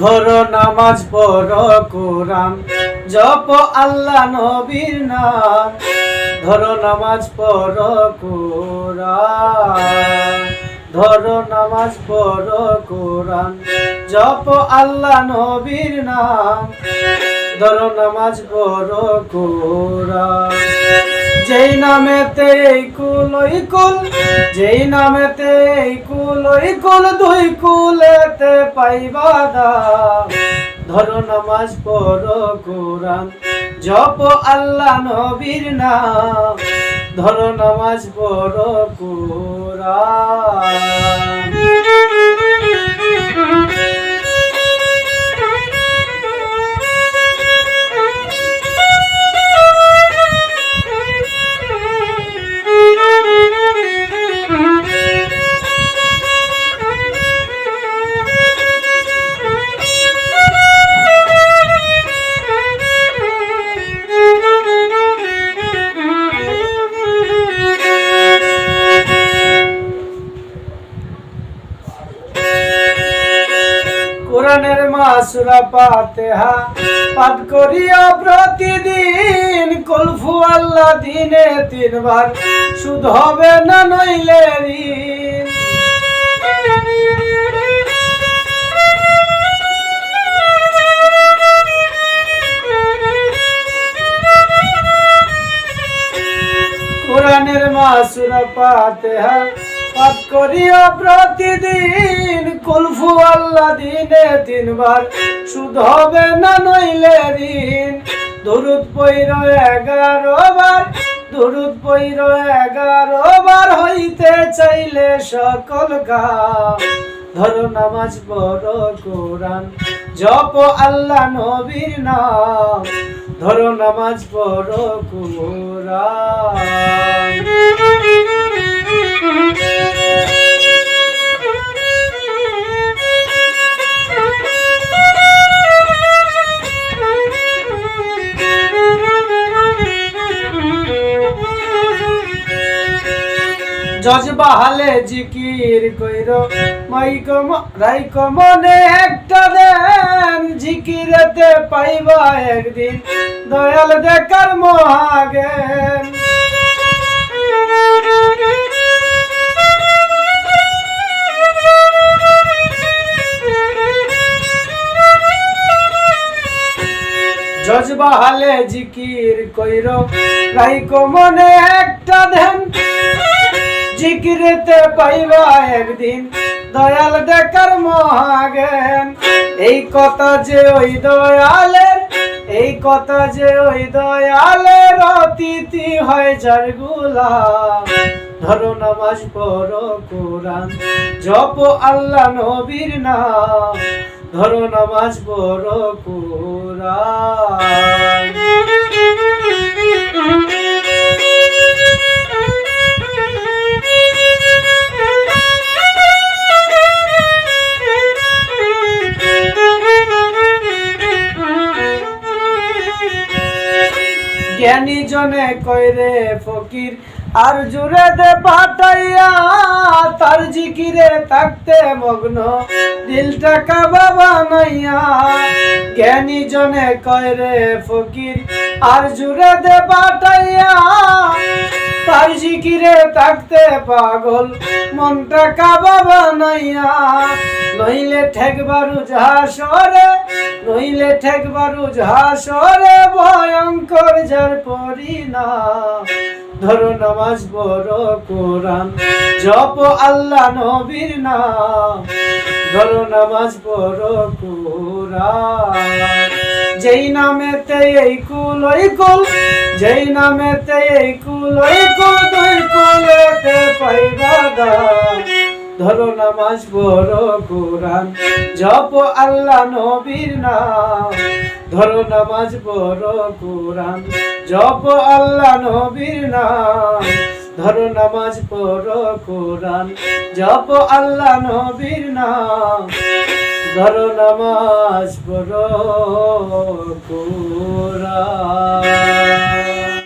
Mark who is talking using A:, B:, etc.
A: ধরো নামাজ পড়ো কোরআন, জপ আল্লাহ নবীর নাম, ধরো নামাজ পড়ো কোরআন, ধরো নামাজ পড়ো কোরআন, জপ আল্লাহ নবীর নাম, ধরো নামাজ পড়ো কোরআন। যেই নামেতে এই কুল ওই কুল, যেই নামেতে এই কুল ওই কুল, দুই কুলেতে পাইবা দাম। ধরো নামাজ পড়ো কোরআন, জপ আল্লাহ নবীর নাম। ধরো নামাজ পড়ো কোরআন। কোরআনের মাসুরা পাতেহা পাঠ করিয়া প্রতিদিন কলফু আল্লাহ দিনে তিনবার। সুদ হবে না নইলে কোরআনের মাসুরা পাতেহা পাঠ করিয়া প্রতিদিন কুলফু আল্লাহ দিনে তিনবার। সুদ হবে না নইলে ঋণ। দুরুদ পৈর এগারো বার, দুরুদ পৈর এগারো বার হইতে চাইলে সকল কাম। ধরো নামাজ, পড়ো কোরআন, জপ আল্লাহ নবীর নাম। ধরো নামাজ, পড়ো কোরআন। জজবাহালে জিকির কইর মাইক রাইক মনে একটা দেন, জিকিরেতে পাইবা একদিন, দয়াল দেখার মহাগেন জজবাহালে জিকির কইর রাইক মনে একটা দেন পাইবা একদিন, দয়াল দেখার মহাগেন এই কথা যে ওই দয়ালের, এই কথা যে ওই দয়ালের অতিথি হয় যার গুলাম। ধরো নামাজ পড়ো, কোরআন জপ আল্লাহ নবীর নাম। ধরো নামাজ পড়ো, কোরআন। জ্ঞানী জনে কইরে ফকির, আর জুড়ে দে পাঠাইয়া তার জিকিরে থাকতে মগ্ন। দিলটা কাবা বানাইয়া, জ্ঞানী জনে কইরে ফকির, আর জুড়ে দে পাঠাইয়া তার জিকিরে থাকতে পাগল, মনটা কাবা বানাইয়া। নইলে ঠেকবারু ঝাসরে নইলে ঠেকবারু ঝাসরে ভয়ঙ্কর যার পরিণাম। ধরো নামাজ বড় কোরআন, জপ আল্লাহ নবীর নাম। ধরো নামাজ বড় কোরআন। যেই নামেতে এই কুল ওই কুল, যেই নামেতে এই কুল ওই কুল, দুই কুলেতে পাইবা দাম ধরো নামাজ, পড়ো কোরআন, জপ আল্লাহ নবীর নাম। ধরো নামাজ, পড়ো কোরআন, জপ আল্লাহ নবীর নাম। ধরো নামাজ, পড়ো কোরআন, জপ আল্লাহ নবীর নাম। ধরো নামাজ পড়ো